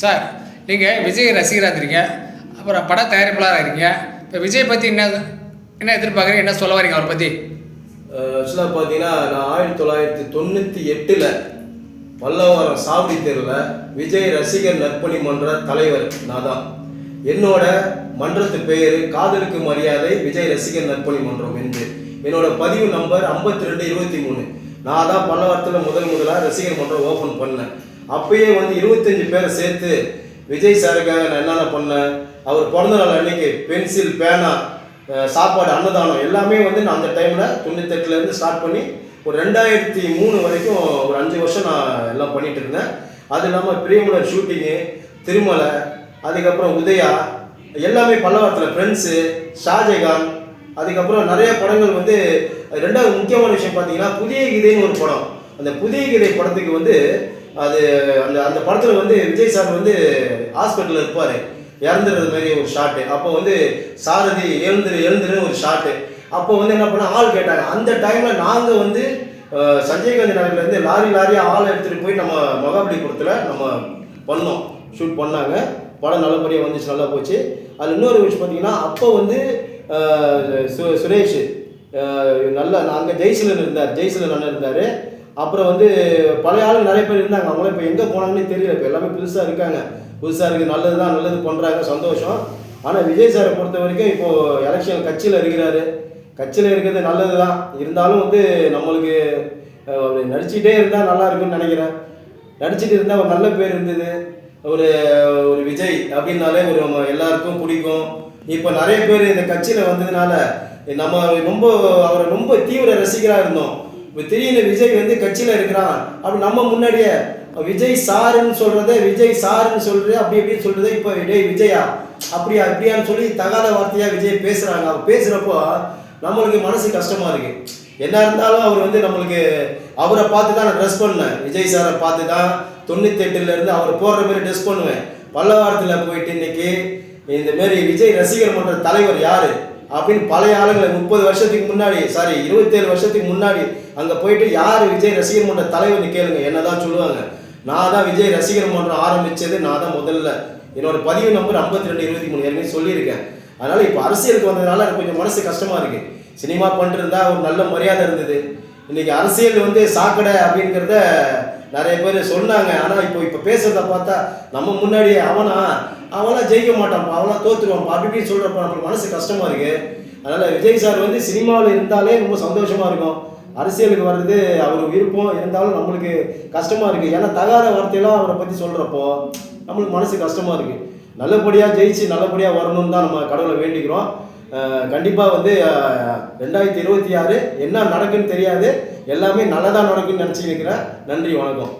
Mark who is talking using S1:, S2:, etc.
S1: Sir நீங்கள் விஜய் ரசிகராக இருக்கீங்க அப்புறம் பட தயாரிப்பாளராக இருக்கீங்க. இப்போ விஜய் பற்றி என்ன என்ன எதிர்பார்க்குறீங்க? என்ன சொல்ல வரீங்க அவரை பற்றி
S2: ஆக்சுவலாக பார்த்தீங்கன்னா நான் ஆயிரத்தி தொள்ளாயிரத்தி தொண்ணூற்றி எட்டில் பல்லவரம் சாவடி தெருவில் விஜய் ரசிகர் நற்பணி மன்ற தலைவர் நான் தான் என்னோட மன்றத்து பெயர் காதலுக்கு மரியாதை விஜய் ரசிகர் நற்பணி மன்றம் என்று. என்னோட பதிவு நம்பர் ஐம்பத்தி ரெண்டு இருபத்தி மூணு. நான் தான் பல்லவரத்தில் முதல் முதலாக ரசிகர் மன்றம் ஓப்பன் பண்ணேன். அப்பயே வந்து இருபத்தஞ்சு பேரை சேர்த்து விஜய் சாருக்காக நான் என்னென்ன பண்ணேன் அவர் பிறந்த நாள் அன்னைக்கு பென்சில் பேனா சாப்பாடு அன்னதானம் எல்லாமே வந்து நான் அந்த டைமில் தொண்ணூத்தெட்டுலேருந்து ஸ்டார்ட் பண்ணி ஒரு ரெண்டாயிரத்தி மூணு வரைக்கும் ஒரு அஞ்சு வருஷம் நான் எல்லாம் பண்ணிகிட்டு இருந்தேன். அது இல்லாமல் பிரியமுலர் ஷூட்டிங்கு திருமலை அதுக்கப்புறம் உதயா எல்லாமே பல்லவரத்தில் ஃப்ரெண்ட்ஸு ஷாஜகான் அதுக்கப்புறம் நிறைய படங்கள் வந்து ரெண்டாவது முக்கியமான விஷயம் பார்த்தீங்கன்னா புதிய கீதைன்னு ஒரு படம். அந்த புதிய கீதை படத்துக்கு வந்து அது அந்த அந்த படத்தில் வந்து விஜய் சார் வந்து ஹாஸ்பிட்டலில் இருப்பார். இறந்துடுறது மாதிரி ஒரு ஷாட்டு அப்போ வந்து சாரதி எழுந்துரு எழுந்துருன்னு ஒரு ஷாட்டு அப்போ வந்து என்ன பண்ண ஆள் கேட்டாங்க. அந்த டைமில் நாங்கள் வந்து சஞ்சய்காந்தி நகர்லேருந்து லாரி லாரியாக ஆள் எடுத்துகிட்டு போய் நம்ம மகாபலிபுரத்தில் நம்ம பண்ணோம். ஷூட் பண்ணாங்க. படம் நல்லபடியாக வந்துச்சு நல்லா போச்சு. அது இன்னொரு விஷயம் பார்த்தீங்கன்னா அப்போ வந்து சு சுரேஷ் நல்ல அங்கே ஜெய்சிலன் இருந்தார். ஜெய்சிலன் அண்ணன் இருந்தார். அப்புறம் வந்து பழைய ஆளுங்க நிறைய பேர் இருந்தாங்க. அவங்களாம் இப்போ எங்கே போனாங்கன்னு தெரியல. இப்போ எல்லாமே புதுசாக இருக்காங்க. புதுசாக இருக்குது நல்லது தான் நல்லது பண்ணுறாங்க சந்தோஷம். ஆனால் விஜய் சாரை பொறுத்த வரைக்கும் இப்போது எலெக்ஷன் கட்சியில் இருக்கிறாரு. கட்சியில் இருக்கிறது நல்லது தான் இருந்தாலும் வந்து நம்மளுக்கு அவர் நடிச்சுட்டே இருந்தால் நல்லா இருக்கும்னு நினைக்கிறேன். நடிச்சுட்டு இருந்தால் ஒரு நல்ல பேர் இருந்தது. ஒரு ஒரு விஜய் அப்படின்னாலே ஒரு எல்லாருக்கும் பிடிக்கும். இப்போ நிறைய பேர் இந்த கட்சியில் வந்ததுனால நம்ம ரொம்ப அவரை ரொம்ப தீவிர ரசிகராக இருந்தோம். இப்போ திடீர்னு விஜய் வந்து கட்சியில் இருக்கிறான். அப்படி நம்ம முன்னாடியே விஜய் சாருன்னு சொல்கிறத விஜய் சாருன்னு சொல்கிறது அப்படி இப்படின்னு சொல்கிறத இப்போ விஜய் விஜயா அப்படியா இப்படியான்னு சொல்லி தகாத வார்த்தையாக விஜய் பேசுகிறாங்க அவர் பேசுகிறப்போ நம்மளுக்கு மனசு கஷ்டமாக இருக்குது என்ன இருந்தாலும் அவர் வந்து நம்மளுக்கு அவரை பார்த்து தான் நான் ட்ரெஸ் பண்ணேன் விஜய் சாரை பார்த்து தான் தொண்ணூத்தெட்டுல இருந்து அவர் போடுற மாதிரி ட்ரெஸ் பண்ணுவேன். பல்லவாரத்தில் போயிட்டு இன்னைக்கு இந்த மாதிரி விஜய் ரசிகர் மன்ற தலைவர் யாரு? அப்படின்னு பழைய ஆளுங்களை முப்பது வருஷத்துக்கு முன்னாடி சாரி இருபத்தேழு வருஷத்துக்கு முன்னாடி அங்கே போயிட்டு யார் விஜய் ரசிகர் மன்ற தலைவர்னு கேளுங்க என்னதான் சொல்லுவாங்க. நான் தான் விஜய் ரசிகர் மன்றம் ஆரம்பித்தது நான் தான் முதல்ல. என்னோட பதிவு நம்பர் ஐம்பத்தி ரெண்டு இருபத்தி மூணு ஏற்கனவே சொல்லியிருக்கேன். அதனால் இப்போ அரசியலுக்கு வந்ததுனால எனக்கு கொஞ்சம் மனசு கஷ்டமாக இருக்குது சினிமா பண்ணிட்டு ஒரு நல்ல மரியாதை இருந்தது. இன்னைக்கு அரசியல் வந்து சாக்கடை அப்படிங்கிறத நிறைய பேர் சொன்னாங்க. ஆனால் இப்போ இப்போ பேசுகிறத பார்த்தா நம்ம முன்னாடியே அவனா அவனா ஜெயிக்க மாட்டான்ப்பா அவனா தோத்துருவான்ப்பா அப்படின்னு சொல்கிறப்ப நம்மளுக்கு மனசு கஷ்டமாக இருக்குது அதனால் விஜய் சார் வந்து சினிமாவில் இருந்தாலே ரொம்ப சந்தோஷமாக இருக்கும். அரசியலுக்கு வர்றது அவர் விருப்பம். இருந்தாலும் நம்மளுக்கு கஷ்டமாக இருக்குது ஏன்னா தகாத வார்த்தையெல்லாம் அவரை பற்றி சொல்கிறப்போ நம்மளுக்கு மனசு கஷ்டமாக இருக்குது நல்லபடியாக ஜெயிச்சு நல்லபடியாக வரணும்னு தான் நம்ம கடவுளை வேண்டிக்கிறோம். கண்டிப்பாக வந்து ரெண்டாயிரத்தி இருபத்தி ஆறு என்ன நடக்குன்னு தெரியாது. எல்லாமே நல்லதாக நடக்குன்னு நினச்சிக்கிறேன் நன்றி வணக்கம்.